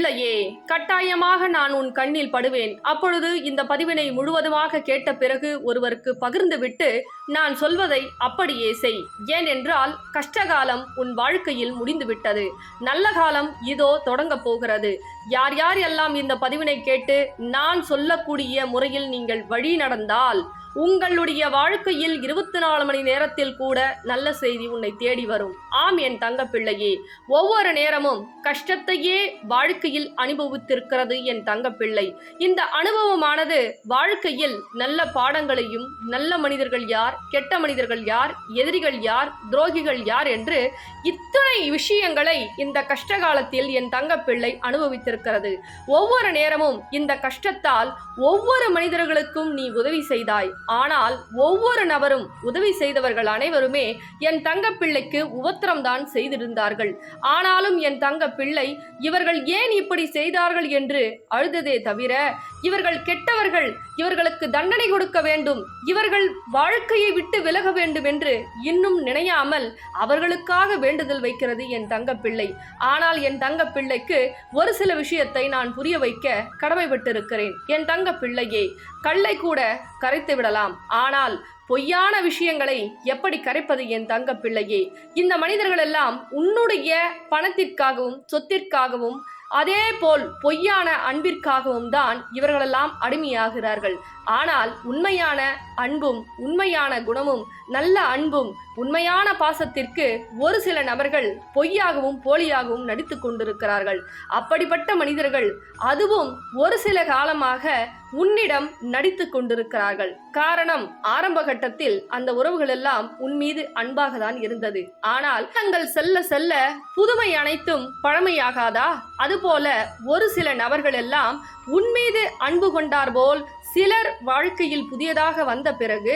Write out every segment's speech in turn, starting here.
பிள்ளையே கட்டாயமாக நான் உன் கண்ணில் படுவேன். அப்பொழுது இந்த பதிவினை முழுவதுமாக கேட்ட பிறகு ஒருவருக்கு பகிர்ந்துவிட்டு நான் சொல்வதை அப்படியே செய். ஏனென்றால் கஷ்டகாலம் உன் வாழ்க்கையில் முடிந்துவிட்டது. நல்ல காலம் இதோ தொடங்கப் போகிறது. யார் யார் எல்லாம் இந்த பதிவினை கேட்டு நான் சொல்லக்கூடிய முறையில் நீங்கள் வழி நடந்தால் உங்களுடைய வாழ்க்கையில் இருபத்தி நாலு மணி நேரத்தில் கூட நல்ல செய்தி உன்னை தேடி வரும். ஆம் என் தங்க பிள்ளையே ஒவ்வொரு நேரமும் கஷ்டத்தையே வாழ்க்கையில் அனுபவித்திருக்கிறது என் தங்க பிள்ளை இந்த அனுபவமானது வாழ்க்கையில் நல்ல பாடங்களையும் நல்ல மனிதர்கள் யார் கெட்ட மனிதர்கள் யார் எதிரிகள் யார் துரோகிகள் யார் என்று இத்தனை விஷயங்களை இந்த கஷ்ட காலத்தில் என் தங்க பிள்ளை அனுபவித்திருக்கிறது. ஒவ்வொரு நேரமும் இந்த கஷ்டத்தால் ஒவ்வொரு மனிதர்களுக்கும் நீ உதவி செய்தாய். ஆனால் ஒவ்வொரு நபரும் உதவி செய்தவர்கள் அனைவருமே என் தங்க பிள்ளைக்கு உபத்திரம்தான் செய்திருந்தார்கள். ஆனாலும் என் தங்க பிள்ளை இவர்கள் ஏன் இப்படி செய்தார்கள் என்று அழுததே தவிர இவர்கள் கெட்டவர்கள் இவர்களுக்கு தண்டனை கொடுக்க வேண்டும் இவர்கள் வாழ்க்கையை விட்டு விலக வேண்டும் என்று இன்னும் நினையாமல் அவர்களுக்காக வேண்டுதல் வைக்கிறது என் தங்கப்பிள்ளை. ஆனால் என் தங்க பிள்ளைக்கு ஒரு சில விஷயத்தை நான் புரிய வைக்க கடமைப்பட்டிருக்கிறேன். என் தங்கப்பிள்ளையே கல்லை கூட கரைத்து விடலாம். ஆனால் பொய்யான விஷயங்களை எப்படி கரைப்பது என் தங்க பிள்ளையே இந்த மனிதர்கள் எல்லாம் உன்னுடைய பணத்திற்காகவும் சொத்திற்காகவும் அதே போல் பொய்யான அன்பிற்காகவும் தான் இவர்களெல்லாம் அடிமையாகிறார்கள். ஆனால் உண்மையான அன்பும் உண்மையான குணமும் நல்ல அன்பும் உண்மையான பாசத்திற்கு ஒரு சில நபர்கள் பொய்யாகவும் போலியாகவும் நடித்து கொண்டிருக்கிறார்கள். அப்படிப்பட்ட மனிதர்கள் அதுவும் ஒரு சில காலமாக உன்னிடம் நடித்து கொண்டிருக்கிறார்கள். காரணம் ஆரம்ப கட்டத்தில் அந்த உறவுகள் எல்லாம் உன் மீது அன்பாக தான் இருந்தது. ஆனால் தங்கள் செல்ல செல்ல புதுமை அனைத்தும் பழமையாகாதா? அதுபோல ஒரு சில நபர்கள் எல்லாம் உன் மீது அன்பு கொண்டார் போல் சிலர் வாழ்க்கையில் புதியதாக வந்த பிறகு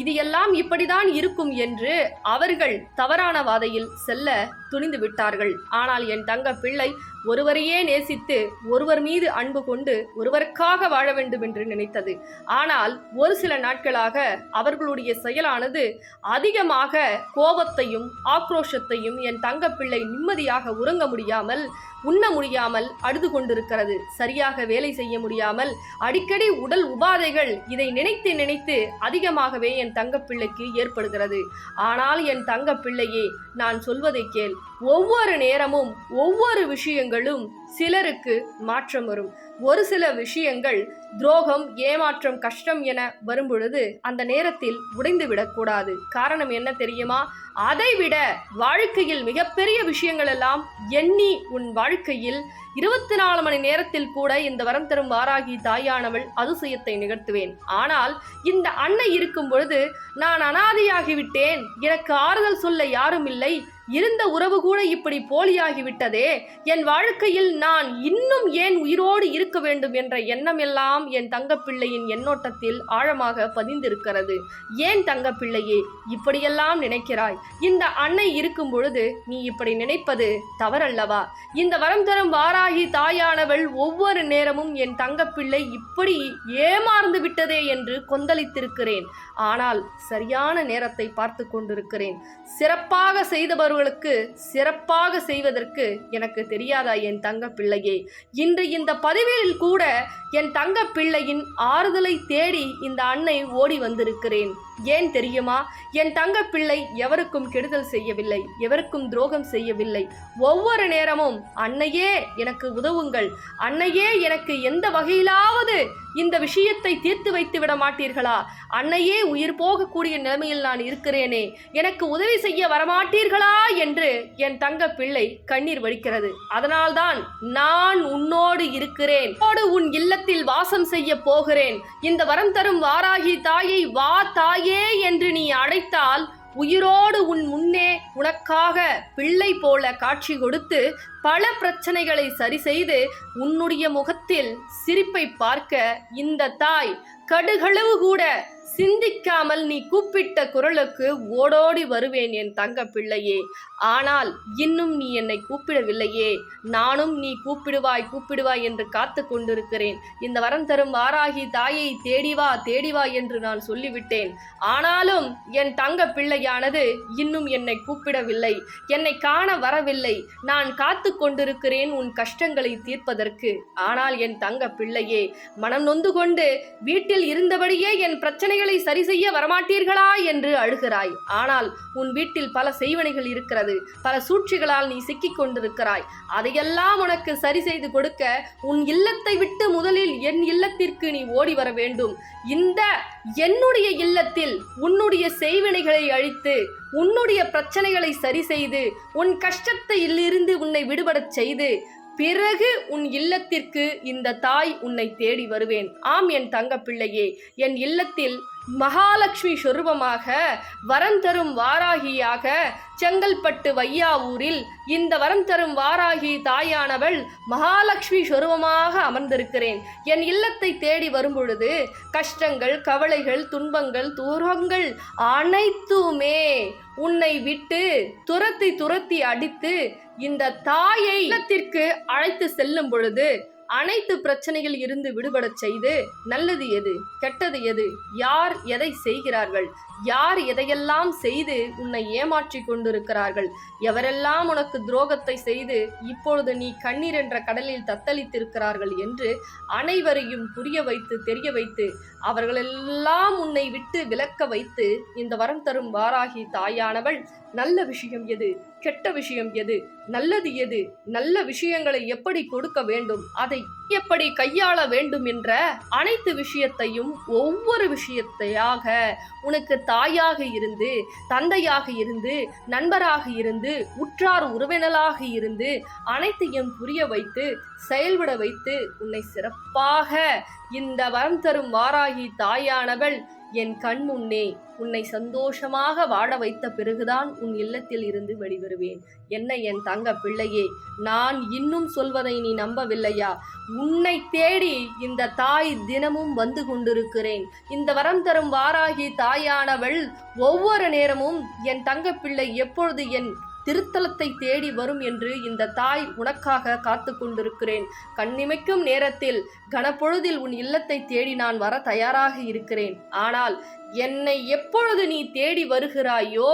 இது எல்லாம் இப்படிதான் இருக்கும் என்று அவர்கள் தவறான வாதையில் செல்ல துணிந்து விட்டார்கள். ஆனால் என் தங்க பிள்ளை ஒருவரையே நேசித்து ஒருவர் மீது அன்பு கொண்டு ஒருவருக்காக வாழ வேண்டும் என்று நினைத்தது. ஆனால் ஒரு சில நாட்களாக அவர்களுடைய செயலானது அதிகமாக கோபத்தையும் ஆக்ரோஷத்தையும் என் தங்க பிள்ளை நிம்மதியாக உறங்க முடியாமல் உண்ண முடியாமல் அழுது கொண்டிருக்கிறது. சரியாக வேலை செய்ய முடியாமல் அடிக்கடி உடல் உபாதைகள் இதை நினைத்து நினைத்து அதிகமாகவே என் தங்கப்பிள்ளைக்கு ஏற்படுகிறது. ஆனால் என் தங்கப்பிள்ளையே நான் சொல்வதை கேள். ஒவ்வொரு நேரமும் ஒவ்வொரு விஷயங்களும் சிலருக்கு மாற்றம் வரும். ஒரு சில விஷயங்கள் துரோகம் ஏமாற்றம் கஷ்டம் என வரும்பொழுது அந்த நேரத்தில் உடைந்து விடக்கூடாது காரணம் என்ன தெரியுமா? அதைவிட வாழ்க்கையில் மிகப்பெரிய விஷயங்கள் எல்லாம் எண்ணி உன் வாழ்க்கையில் இருபத்தி நாலு மணி நேரத்தில் கூட இந்த வரம் தரும் வாராகி தாயானவள் அதிசயத்தை நிகழ்த்துவேன். ஆனால் இந்த அன்னை இருக்கும் பொழுது நான் அனாதையாகிவிட்டேன். எனக்கு ஆறுதல் சொல்ல யாரும் இல்லை இருந்த உறவு கூட இப்படி போலியாகிவிட்டதே. என் வாழ்க்கையில் நான் இன்னும் ஏன் உயிரோடு இருக்க வேண்டும் என்ற எண்ணம் எல்லாம் என் தங்கப்பிள்ளையின் எண்ணோட்டத்தில் ஆழமாக பதிந்திருக்கிறது. ஏன் தங்கப்பிள்ளையே இப்படியெல்லாம் நினைக்கிறாய்? இந்த அன்னை இருக்கும் பொழுது நீ இப்படி நினைப்பது தவறல்லவா? இந்த வரம் தரும் வாராகி தாயானவள் ஒவ்வொரு நேரமும் என் தங்கப்பிள்ளை இப்படி ஏமாறந்து விட்டதே என்று கொந்தளித்திருக்கிறேன். ஆனால் சரியான நேரத்தை பார்த்து கொண்டிருக்கிறேன். சிறப்பாக செய்தவர்களுக்கு சிறப்பாக செய்வதற்கு எனக்கு தெரியாதா என் தங்கப்பிள்ளையே? இன்று இந்த பதிவில் கூட என் தங்கப்பிள்ளையின் ஆறுதலை தேடி இந்த அன்னை ஓடி வந்திருக்கிறேன். ஏன் தெரியுமா? என் தங்க பிள்ளை எவருக்கும் கெடுதல் செய்யவில்லை எவருக்கும் துரோகம் செய்யவில்லை. ஒவ்வொரு நேரமும் அன்னையே எனக்கு உதவுங்கள் அன்னையே எனக்கு எந்த வகையிலாவது இந்த விஷயத்தை தீர்த்து வைத்து விட மாட்டீர்களா? அன்னையே உயிர் போகக்கூடிய நிலைமையில் நான் இருக்கிறேனே. எனக்கு உதவி செய்ய வரமாட்டீர்களா? என்று என் தங்க பிள்ளை கண்ணீர் வடிக்கிறது. அதனால்தான் நான் உன்னோடு இருக்கிறேன். உன்னோடு உன் இல்லத்தில் வாசம் செய்ய போகிறேன். இந்த வரம் தரும் வாராகி தாயை வா தாயே என்று நீ அழைத்தால் உயிரோடு உன் முன்னே உனக்காக பிள்ளை போல காட்சி கொடுத்து பல பிரச்சனைகளை சரி செய்து உன்னுடைய முகத்தில் சிரிப்பை பார்க்க இந்த தாய் கடுகளவு கூட சிந்திக்காமல் நீ கூப்பிட்ட குரலுக்கு ஓடோடி வருவேன் என் தங்க பிள்ளையே. ஆனால் இன்னும் நீ என்னை கூப்பிடவில்லையே. நானும் நீ கூப்பிடுவாய் கூப்பிடுவாய் என்று காத்து கொண்டிருக்கிறேன். இந்த வரம் தரும் வாராகி தாயை தேடி வா தேடி வா என்று நான் சொல்லிவிட்டேன். ஆனாலும் என் தங்க பிள்ளையானது இன்னும் என்னை கூப்பிடவில்லை. என்னை காண வரவில்லை. நான் காத்து கொண்டிருக்கிறேன் உன் கஷ்டங்களை தீர்ப்பதற்கு. ஆனால் என் தங்க பிள்ளையே மனம் நொந்து கொண்டு வீட்டில் இருந்தபடியே என் பிரச்சனை செய்வனைகளை சரி செய்ய வரமாட்டீர்களா என்று அழுகிறாய். ஆனால் உன் வீட்டில் பல செய்வனைகள் இருக்கிறது. பல சூழ்ச்சிகளால் நீ சிக்கிக் கொண்டிருக்கிறாய். அதையெல்லாம் உனக்கு சரி செய்து கொடுக்க உன் இல்லத்தை விட்டு முதலில் என் இல்லத்திற்கு நீ ஓடி வர வேண்டும். இந்த என்னுடைய இல்லத்தில் உன்னுடைய செய்வினைகளை அழித்து உன்னுடைய பிரச்சனைகளை சரி செய்து உன் கஷ்டத்தை இருந்து உன்னை விடுபடச் செய்து பிறகு உன் இல்லத்திற்கு இந்த தாய் உன்னை தேடி வருவேன். ஆம் என் தங்க பிள்ளையே என் இல்லத்தில் மகாலட்சுமி சொரூபமாக வரம் தரும் வாராகியாக செங்கல்பட்டு வையாவூரில் இந்த வரம் தரும் வாராகி தாயானவள் மகாலட்சுமி சொரூபமாக அமர்ந்திருக்கிறேன். என் இல்லத்தை தேடி வரும்பொழுது கஷ்டங்கள் கவலைகள் துன்பங்கள் தூரங்கள் அனைத்துமே உன்னை விட்டு துரத்தி துரத்தி அடித்து இந்த தாயை இல்லத்திற்கு அழைத்து செல்லும் பொழுது அனைத்து பிரச்சனைகள் இருந்து விடுபடச் செய்து நல்லது எது கெட்டது எது யார் எதை செய்கிறார்கள் யார் எதையெல்லாம் செய்து உன்னை ஏமாற்றி கொண்டிருக்கிறார்கள் எவரெல்லாம் உனக்கு துரோகத்தை செய்து இப்பொழுது நீ கண்ணீர் என்ற கடலில் தத்தளித்திருக்கிறார்கள் என்று அனைவரையும் புரிய வைத்து தெரிய வைத்து அவர்களெல்லாம் உன்னை விட்டு விலக்க வைத்து இந்த வரம் தரும் வாராகி தாயானவள் நல்ல விஷயம் எது கெட்ட விஷயம் எது? நல்லது எது? நல்ல விஷயங்களை எப்படி கொடுக்க வேண்டும்? அதை எப்படி கையாள வேண்டும் என்ற அனைத்து விஷயத்தையும் ஒவ்வொரு விஷயத்தையாக உனக்கு தாயாக இருந்து தந்தையாக இருந்து நண்பராக இருந்து உற்றார் உறவினராக இருந்து அனைத்தையும் புரிய வைத்து செயல்பட வைத்து உன்னை சிறப்பாக இந்த வரம் தரும் வாராகி தாயானவள் என் கண் முன்னே உன்னை சந்தோஷமாக வாழ வைத்த பிறகுதான் உன் இல்லத்தில் இருந்து வெளிவருவேன். என்ன என் தங்க பிள்ளையே நான் இன்னும் சொல்வதை நீ நம்பவில்லையா? உன்னை தேடி இந்த தாய் தினமும் வந்து கொண்டிருக்கிறேன். இந்த வரம் தரும் வாராகி தாயானவள் ஒவ்வொரு நேரமும் என் தங்க பிள்ளை எப்பொழுது என் திருத்தலத்தை தேடி வரும் என்று இந்த தாய் உனக்காக காத்து கொண்டிருக்கிறேன் கண்ணிமைக்கும் நேரத்தில் கனப்பொழுதில் உன் இல்லத்தை தேடி நான் வர தயாராக இருக்கிறேன். ஆனால் என்னை எப்பொழுது நீ தேடி வருகிறாயோ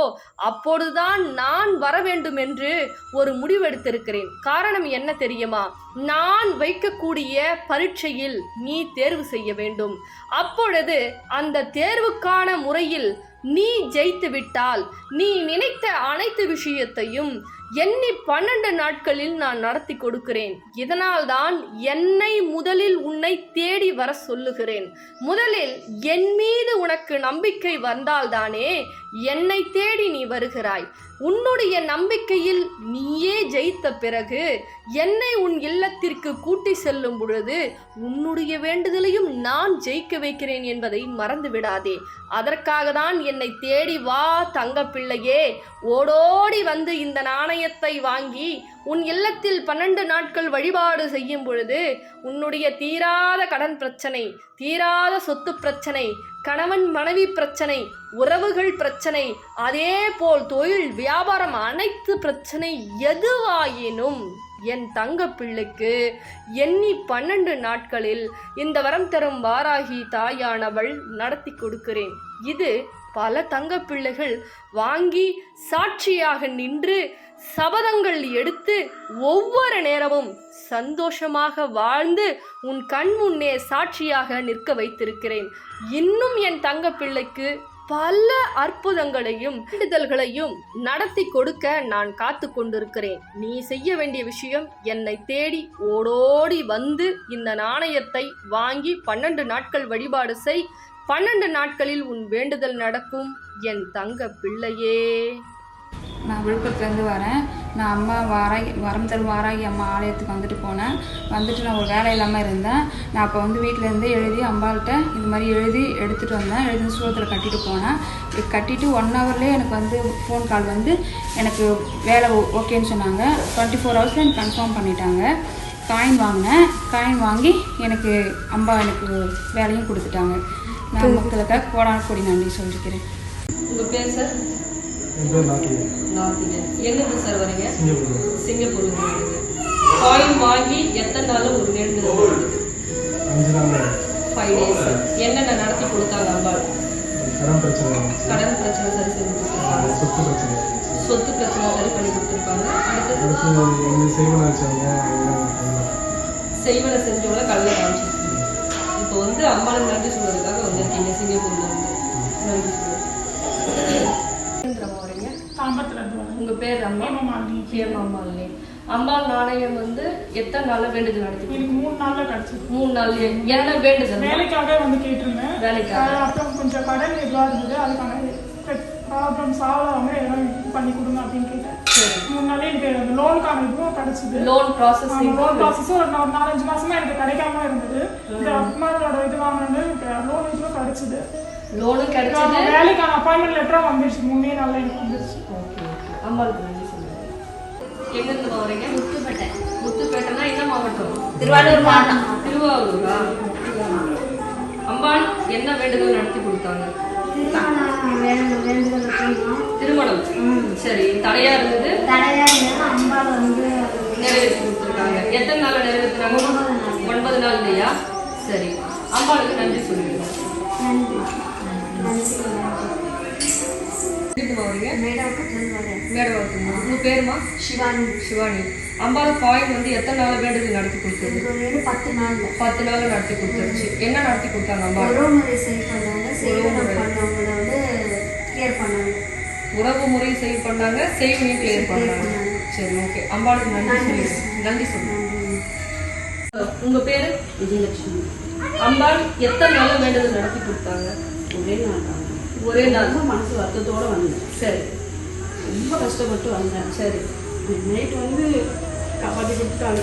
அப்பொழுதுதான் நான் வர வேண்டும் என்று ஒரு முடிவெடுத்திருக்கிறேன். காரணம் என்ன தெரியுமா? நான் வைக்கக்கூடிய பரீட்சையில் நீ தேர்வு செய்ய வேண்டும். அப்பொழுது அந்த தேர்வுக்கான முறையில் நீ ஜெயித்து விட்டால் நீ நினைத்த அனைத்து விஷயத்தையும் எண்ணி பன்னெண்டு நாட்களில் நான் நடத்தி கொடுக்கிறேன். இதனால்தான் என்னை முதலில் உன்னை தேடி வர சொல்லுகிறேன். முதலில் என் மீது உனக்கு நம்பிக்கை வந்தால்தானே என்னை தேடி நீ வருகிறாய். உன்னுடைய நம்பிக்கையில் நீயே ஜெயித்த பிறகு என்னை உன் இல்லத்திற்கு கூட்டி செல்லும் பொழுது உன்னுடைய வேண்டுதலையும் நான் ஜெயிக்க வைக்கிறேன் என்பதை மறந்து விடாதே. அதற்காக தான் என்னை தேடி வா தங்க பிள்ளையே ஓடோடி வந்து இந்த நாணயத்தை வாங்கி உன் இல்லத்தில் பன்னெண்டு நாட்கள் வழிபாடு செய்யும் பொழுது உன்னுடைய தீராத கடன் பிரச்சனை தீராத சொத்து பிரச்சனை கணவன் மனைவி பிரச்சனை உறவுகள் பிரச்சனை அதே போல் தொழில் வியாபாரம் அனைத்து பிரச்சனை எதுவாயினும் என் தங்க பிள்ளைக்கு எண்ணி பன்னெண்டு நாட்களில் இந்த வரம் தரும் வாராகி தாயானவள் நடத்தி கொடுக்கிறேன். இது பல தங்க பிள்ளைகள் வாங்கி சாட்சியாக நின்று சபதங்கள் எடுத்து ஒவ்வொரு நேரமும் சந்தோஷமாக வாழ்ந்து உன் கண் முன்னே சாட்சியாக நிற்க வைத்திருக்கிறேன். இன்னும் என் தங்க பிள்ளைக்கு பல அற்புதங்களையும் வேண்டுதல்களையும் நடத்தி கொடுக்க நான் காத்து கொண்டிருக்கிறேன். நீ செய்ய வேண்டிய விஷயம் என்னை தேடி ஓடோடி வந்து இந்த நாணயத்தை வாங்கி பன்னெண்டு நாட்கள் வழிபாடு செய். பன்னெண்டு நாட்களில் உன் வேண்டுதல் நடக்கும். என் தங்க பிள்ளையே. நான் விழுப்புரத்துலேருந்து வரேன். நான் அம்மா வாராகி வரம் தரும் வாராகி அம்மா ஆலயத்துக்கு வந்துட்டு போனேன். வந்துட்டு நான் ஒரு வேலை இல்லாமல் இருந்தேன். நான் அப்போ வந்து வீட்டிலேருந்து எழுதி அம்பாள்கிட்ட இது மாதிரி எழுதி எடுத்துகிட்டு வந்தேன். எழுதி சூரத்தில் கட்டிட்டு போனேன். இது கட்டிட்டு ஒன் ஹவர்லேயே எனக்கு வந்து ஃபோன் கால் வந்து எனக்கு வேலை ஓகேன்னு சொன்னாங்க. டுவெண்ட்டி ஃபோர் ஹவர்ஸில் எனக்கு கன்ஃபார்ம் பண்ணிட்டாங்க. காயின் வாங்கினேன். காயின் வாங்கி எனக்கு அம்பா எனக்கு வேலையும் கொடுத்துட்டாங்க. நான் மக்களுக்காக கோடான கொடி நன்றி சொல்லிக்கிறேன். உங்கள் பேர் சார் எங்கேருந்து சார் வரீங்க? சிங்கப்பூர். காயின் வாங்கி எத்தனை நாள் ஒரு ஃபைவ் டேஸ் என்னென்ன நடத்தி கொடுத்தாங்க அம்பாள்? கடன் பிரச்சனை. கடன் பிரச்சனை சரி செஞ்சு கொடுத்தாங்க சொத்து பிரச்சனை. சொத்து பிரச்சனை சரி பண்ணி கொடுத்துருக்காங்க அடுத்தது? அடுத்து செய்வன வச்சாங்க செய்வன செஞ்சவங்கள கல்ல காமிச்சிருக்கீங்க இப்போ வந்து அம்மாளுக்கு நன்றி சொல்றதுக்காக வந்திருக்கீங்க சிங்கப்பூர்ல இருந்து. நன்றி சொல்லுங்க வரீங்க தாம்பரத்துல இருந்து வரேன் உங்க பேர் அம்மா ஹேமமாலினி ஹேமாமாலினி அம்பாள் நாணயம் வந்து எத்தனை நாள்ல வேண்டுதல் நடத்தி எனக்கு மூணு நாள்ல கிடைச்சது மூணு நாள்லயே. என்ன வேண்டுதல்? வேலைக்காக வந்து கேட்டிருந்தேன். வேலைக்காக. அப்புறம் கொஞ்சம் கடன் இதுவாக இருந்தது அதுக்கான ப்ராப்ளம் சால்வ் ஆகாம எல்லாம் பண்ணி கொடுங்க அப்படின்னு கேட்டேன். மூணு நாளே எனக்கு லோனுக்கான இதுவும் கிடைச்சது. லோன் ப்ராசஸிங் லோன் ப்ராசஸும் ஒரு நாலஞ்சு மாசமா எனக்கு கிடைக்காம இருந்தது. இந்த அம்மாவோட இது வாங்கினது லோன் இதுவும் கிடைச்சது. லோனும் கிடைச்சது. வேலைக்கான அப்பாயின்மெண்ட் லெட்டரும் வந்துருச்சு. மூணே நாள்ல எனக்கு வந்துருச்சு. Okay okay. அம்பாளுக்கு நன்றி சொல்லுங்க. எங்கிருந்து வரீங்க? முத்துப்பேட்டை. முத்துப்பேட்டைனா என்ன மாவட்டம்? திருவாரூர் மாவட்டம். திருவாரூரா? அம்பாள் என்ன வேண்டுதல் நடத்தி கொடுத்தாங்க? திருமணம் சரி தடையா இருந்தது? தடையா இருந்தது. அம்பாள் வந்து நிறைவேற்றி கொடுத்துருக்காங்க. எத்தனை நாள்ல நிறைவேற்றுறாங்க ஒன்பது நாள். இல்லையா சரி. அம்பாளுக்கு நன்றி சொல்லிடுங்க நன்றி. நன்றி எங்கிருந்து வரீங்க மேடவுக்கு வரேன் மேடவாக்குமா உங்க பேருமா? சிவானி. சிவானி. அம்பாள் காயின் வந்து எத்தனை நாள் வேண்டுதல் நடத்தி கொடுத்தது? பத்து நாள்ல பத்து நாள் நடத்தி கொடுத்துருச்சு என்ன நடத்தி கொடுத்தாங்க அம்பாள்? உறவு முறை சரி பண்ணாங்க. வந்து கிளியர் பண்ணாங்க. உறவு முறை சேவ் பண்ணாங்க சேவையும் கிளியர் பண்ணாங்க. சரி ஓகே அம்பாளுக்கு நன்றி சொல்லிடுங்க நன்றி சொல்லுங்க. உங்க பேரு? விஜயலட்சுமி. அம்பாள் எத்தனை நாள் வேண்டுதல் நடத்தி கொடுத்தாங்க? ஒரே நாள் தான். ஒரே நாள் தான் மனசு வருத்தத்தோடு வந்தேன். சரி. ரொம்ப கஷ்டப்பட்டு வந்தேன். சரி. நைட் வந்து காப்பாற்றி கொடுத்தாங்க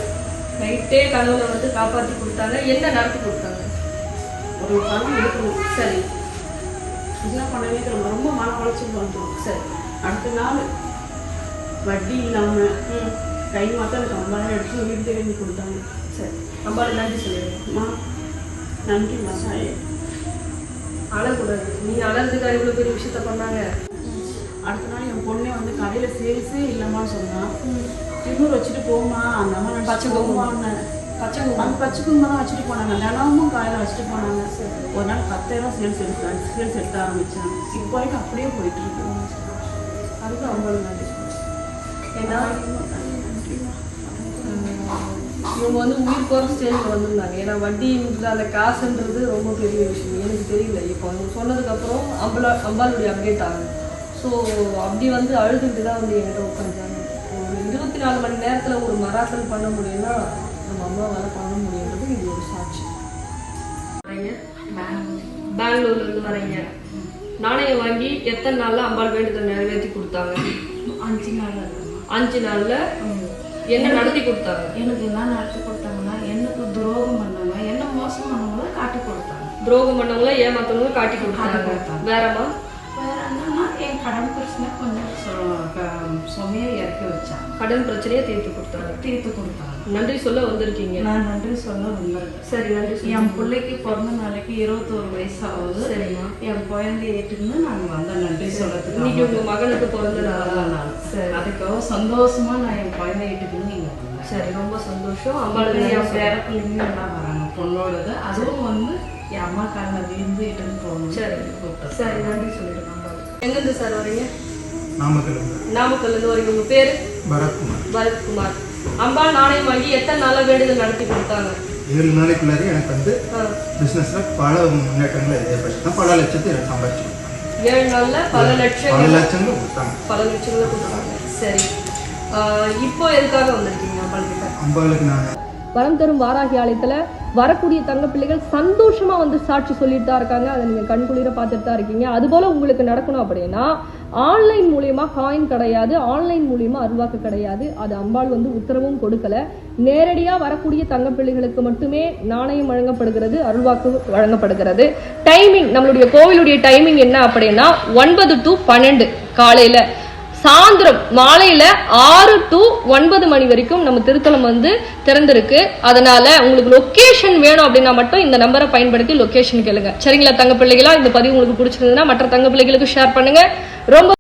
நைட்டே கனவுல வந்து காப்பாற்றி கொடுத்தாங்க. என்ன நடத்தி கொடுத்தாங்க? ஒரு பணம் எடுக்கணும். சரி. என்ன பண்ணவே தெரியல ரொம்ப மன உழைச்சல் வந்துடும். சரி. அடுத்த நாள் வட்டி இல்லாமல் கை மாத்தம் எனக்கு ஐம்பதாயிரம் எடுத்து வீடு தேடி கொடுத்தாங்க. சரி. அம்பாளுக்கு நன்றி சொல்லிடுவோம்மா நன்றி மசாயே அழக்கூடாது நீங்க அழறதுக்கு இவ்வளவு பெரிய விஷயத்த பண்ணாங்க? அடுத்த நாள் என் பொண்ணே வந்து கடையில சேல்ஸே இல்லைம்மான்னு சொன்னான் திருநூறு வச்சுட்டு போமா அந்த அம்மா நான் பச்சை போமான்னு பச்சை அந்த பச்சை குங்குமம் தான் வச்சுட்டு போனாங்க. தினமும் காலையில் வச்சுட்டு போனாங்க. ஒரு நாள் பத்தாயிரம் சேல்ஸ் எடுத்தாங்க சேல்ஸ் எடுக்க ஆரம்பிச்சாங்க. இப்போ வரைக்கும் அப்படியே போயிட்டு இருக்கு. அதுக்கு அவங்களுக்கு நன்றி. ஏன்னா இவங்க வந்து உயிர் போகிற ஸ்டேஜில் வந்திருந்தாங்க. ஏன்னா வட்டி இல்லாத காசுன்றது ரொம்ப பெரிய விஷயம். எனக்கு தெரியல. இப்போ அவங்க சொன்னதுக்கப்புறம் அம்பலா அம்பாளுடைய அப்டேட் ஆகும் ஸோ அப்படி வந்து அழுதுகிட்டு தான் வந்து என்கிட்ட உட்காந்துட்டாங்க ஒரு இருபத்தி நாலு மணி நேரத்தில் ஒரு மராத்தல் பண்ண முடியும்னா நம்ம அம்மாவால் பண்ண முடியுன்றது இது ஒரு சாட்சி. வரீங்க பெங்களூர்ல இருந்து வரீங்க நாணயம் வாங்கி எத்தனை நாள்ல அம்பாள் வேண்டுதல் நிறைவேற்றி கொடுத்தாங்க? அஞ்சு நாள் அஞ்சு நாள்ல? என்ன நடத்தி கொடுத்தாங்க? எனக்கு என்ன நடத்தி கொடுத்தாங்கன்னா எனக்கு துரோகம் பண்ணவங்க என்ன மோசம் பண்ணவங்கள காட்டி கொடுத்தாங்க. துரோகம் பண்ணவங்கள ஏமாத்தவங்கள காட்டி கொடுத்தாங்க. வேறமா வேற என்னன்னா என் கடன் பிரச்சனை கொஞ்சம் சொ- க- சுமையை இறக்கி வச்சாங்க. கடன் பிரச்சனையை தீர்த்து கொடுத்தாங்க. தீர்த்து கொடுத்தாங்க. நன்றி சொல்ல வந்திருக்கீங்க. நான் நன்றி சொல்ல வந்திருக்கேன். சரி நன்றி என். பிள்ளைக்கு பிறந்த நாளைக்கு இருபத்தோரு வயசு ஆகுது சரிம்மா. என் குழந்தைய ஏற்றுன்னு நாங்கள் வந்த நன்றி சொல்லத்துக்கு இன்னைக்கு உங்க மகனுக்கு பிறந்த நாள்? நாள். சரி. அதுக்காக சந்தோஷமா நான் என் குழந்தைய ஏற்றுக்குன்னு வந்தேன். சரி ரொம்ப சந்தோஷம். அம்பாளுக்கு என் பேர பிள்ளைங்க எல்லாம் வராங்க. பொண்ணோடது. அதுவும் வந்து என் அம்மா காலில் விழுந்து இட்டுன்னு போகணும். சரி. கூப்பிட்டு சரி நன்றி அம்பாளுக்கு எங்கிருந்து சார் வரீங்க? நாமக்கல் நாமக்கல்ல இருந்து வரீங்க உங்க பேரு? பரத்குமார். பரத்குமார். அம்பாள் நாணயம் வாங்கி எத்தனை நாளா வேண்டுதல் நடத்தி கொடுத்தாங்க? ஏழு நாளைக்குள்ளாரி எனக்கு வந்து. பிஸ்னஸில் பல முன்னேற்றங்கள் ஏற்பட்டு பல லட்சத்தை எனக்கு சம்பாதிச்சு ஏழு நாள்ல பல பல லட்சங்கள் கொடுத்தாங்க. பல லட்சங்களை கொடுத்தாங்க. சரி. ஆஹ் இப்போ எதுக்காக வந்திருக்கீங்க அம்பாள் கிட்ட அம்பாளுக்கு நான் வரம் தரும் வாராகி ஆலயத்துல வரக்கூடிய தங்க பிள்ளைகள் சந்தோஷமா வந்து சாட்சி சொல்லிட்டு தான் இருக்காங்க. அதை நீங்க கண்குளிர பார்த்துட்டு தான் இருக்கீங்க. அதுபோல உங்களுக்கு நடக்கணும் அப்படின்னா ஆன்லைன் மூலியமா காயின் கிடையாது ஆன்லைன் மூலியமா அருவாக்கு கிடையாது. அது அம்பாள் வந்து உத்தரவும் கொடுக்கல. நேரடியா வரக்கூடிய தங்க பிள்ளைகளுக்கு மட்டுமே நாணயம் வழங்கப்படுகிறது அருள்வாக்கு வழங்கப்படுகிறது. டைமிங் நம்மளுடைய கோவிலுடைய டைமிங் என்ன அப்படின்னா ஒன்பது டு பன்னெண்டு காலையில. சாயந்தரம் மாலையில ஆறு டு ஒன்பது மணி வரைக்கும் நம்ம திருத்தலம் வந்து திறந்திருக்கு. அதனால உங்களுக்கு லொகேஷன் வேணும் அப்படின்னா மட்டும் இந்த நம்பரை பயன்படுத்தி லொகேஷன் கேளுங்க. சரிங்களா தங்க பிள்ளைகளா? இந்த பதிவு உங்களுக்கு பிடிச்சிருந்ததுன்னா மற்ற தங்க பிள்ளைகளுக்கு ஷேர் பண்ணுங்க. ரொம்ப